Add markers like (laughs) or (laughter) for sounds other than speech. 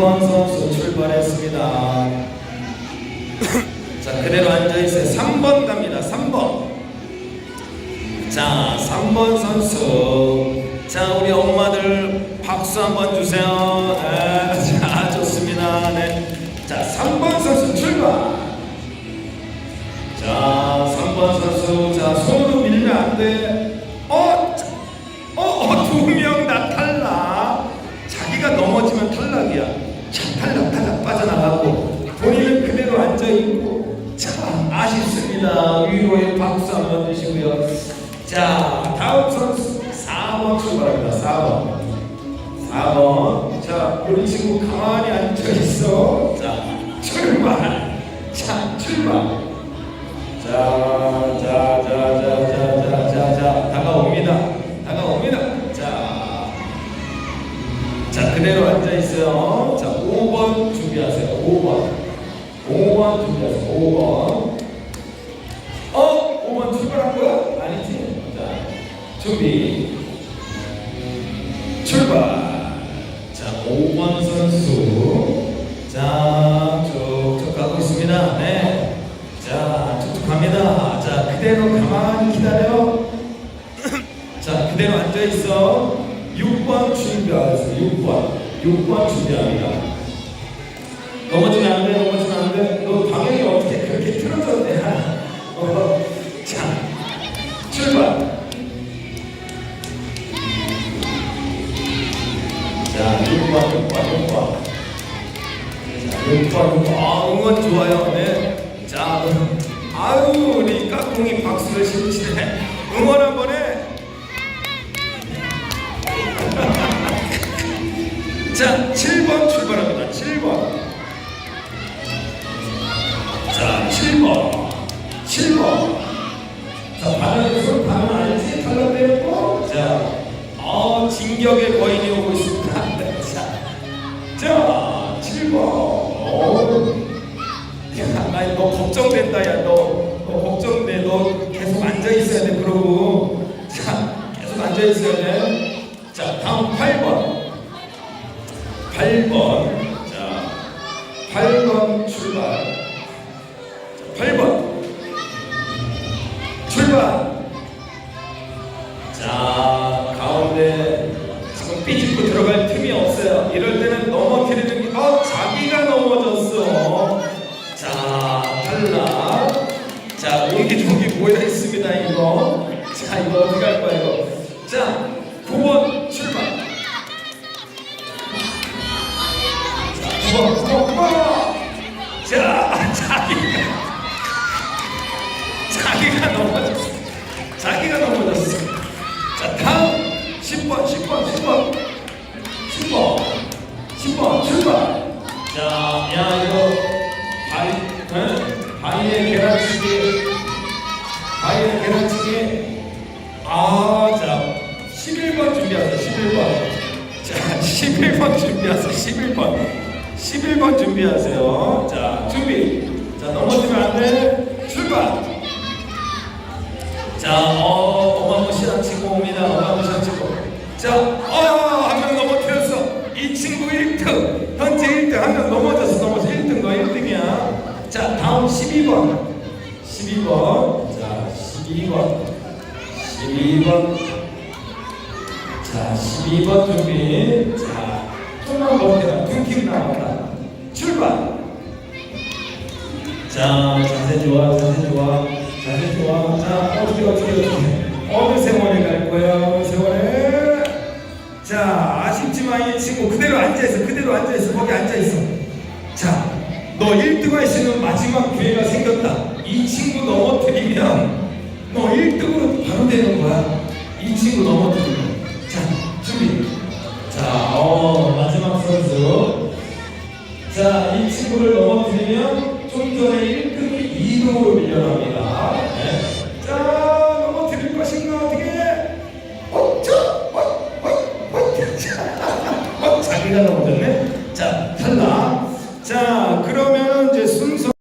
번 선수 출발했습니다. (laughs) 자, 그대로 앉아있어요. 3번 갑니다. 3번. 자, 3번 선수. 자, 우리 엄마들 박수 한번 주세요. 네, (laughs) 자, 좋습니다. 네. 자, 3번 선수 출발. 위로의 박수 한번 주시고요. 자, 다음 선수 4번 출발합니다. 4번. 4번. 자, 우리 친구 가만히 앉아 있어. 자, 출발. 자, 출발. 자, 자, 자, 자, 자, 자, 자, 자, 다가옵니다. 다가옵니다. 자, 자, 그대로 앉아 있어요. 자, 5번 준비하세요. 5번. 5번 준비하세요. 5번. 어? 5번 출발한 거야? 아니지? 자, 준비. 출발. 자, 5번 선수. 자, 쭉쭉 가고 있습니다. 네. 자, 쭉쭉 갑니다. 자, 그대로 가만히 기다려. (clears throat) 자, 그대로 앉아 있어. 6번 준비하세요. 6번. 6번 준비합니다. 넘어지면 안 자, 6번, 6번. 아, 좋아요. 네. 자, 아유, 우리 까꿍이 박수를 치시네. 응원 한 (laughs) 번 해. 자, 7번 출발합니다. 7번. 자, 7번. 7번. 자, 손 가면 알지? 탈락되고. 자, 어, 진격의 거인이 오고 있습니다. (laughs) 자, 자, 7번. 너 걱정된다, 야, 너. 너 걱정돼. 너 계속 앉아 있어야 돼, 그러고. 자, 계속 앉아 있어야 돼. 자, 다음 8번. 8번. 자, 8번 출발. 자, 8번. 출발. 자, 가운데 지금 삐집고 들어갈 틈이 없어요. 이럴 때는 넘어 자, 탈락. 자, 여기 저기 모여 있습니다, 이거. 자, 이거 어떻게 할 거야, 이거. 자, 9번 출발. 자, 9번, 9번, 9번. 자, 자기가. 자기가 넘어졌어. 자기가 넘어졌어. 자, 다음 10번, 10번, 10번. 10번. 10번, 출발. 자, 야, 응? 바위의 계란치기. 바위의 계란치기. 아, 자, 11번 준비하세요, 11번. 자, 11번 준비하세요, 11번. 11번 준비하세요. 자, 준비. 자, 넘어지면 안 돼. 출발. 자, 어, 어마무시한 친구 옵니다. 어마무시한 친구. 자, 어, 한 명 넘어뜨렸어. 이 친구 1등. 현재 1등. 한명 넘어졌어. 넘어져. 1등 너 1등이야. 자, 다음 12번. 12번. 자, 12번. 12번. 자, 12번 준비. 자, 좀만 버텨라. 두팀 남았다. 출발. 자, 자세 좋아, 자세 좋아, 자세 좋아. 자, 어떻게, 어떻게, 어떻게. 어느 세월에 갈 거야, 어느 세월에. 자, 아쉽지만 이 친구 그대로 앉아있어, 그대로 앉아있어, 거기 앉아있어. 너 1등 할 수 있는 마지막 기회가 생겼다. 이 친구 넘어뜨리면 너 1등으로 바로 되는 거야. 이 친구 넘어뜨리면. 자, 준비. 자, 어, 마지막 선수. 자, 이 친구를 넘어뜨리면 좀 전에 1등이 2등으로 밀려납니다. 네. 자, 넘어뜨릴 것인가 어떻게? 어, 저, 어, 어, 어, 어, (laughs) 어, 자기가 넘어.